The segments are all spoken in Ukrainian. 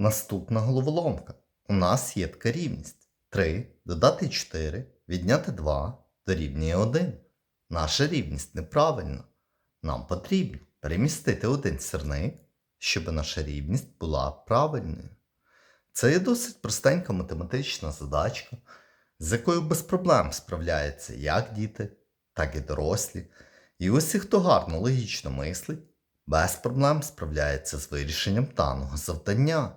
Наступна головоломка. У нас є така рівність. 3 додати 4, відняти 2 дорівнює 1. Наша рівність неправильна. Нам потрібно перемістити один сірник, щоб наша рівність була правильною. Це є досить простенька математична задачка, з якою без проблем справляються як діти, так і дорослі. І усі, хто гарно логічно мислить, без проблем справляється з вирішенням даного завдання.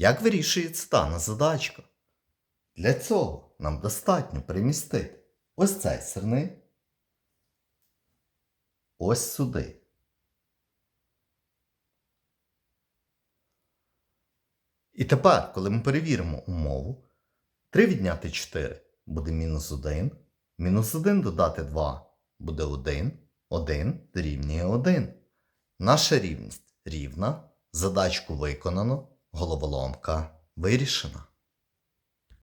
Як вирішується дана задачка? Для цього нам достатньо перемістити ось цей сирник ось сюди. І тепер, коли ми перевіримо умову, 3 відняти 4 буде мінус 1, мінус 1 додати 2 буде 1, 1 дорівнює 1. Наша рівність рівна, задачку виконано, головоломка вирішена.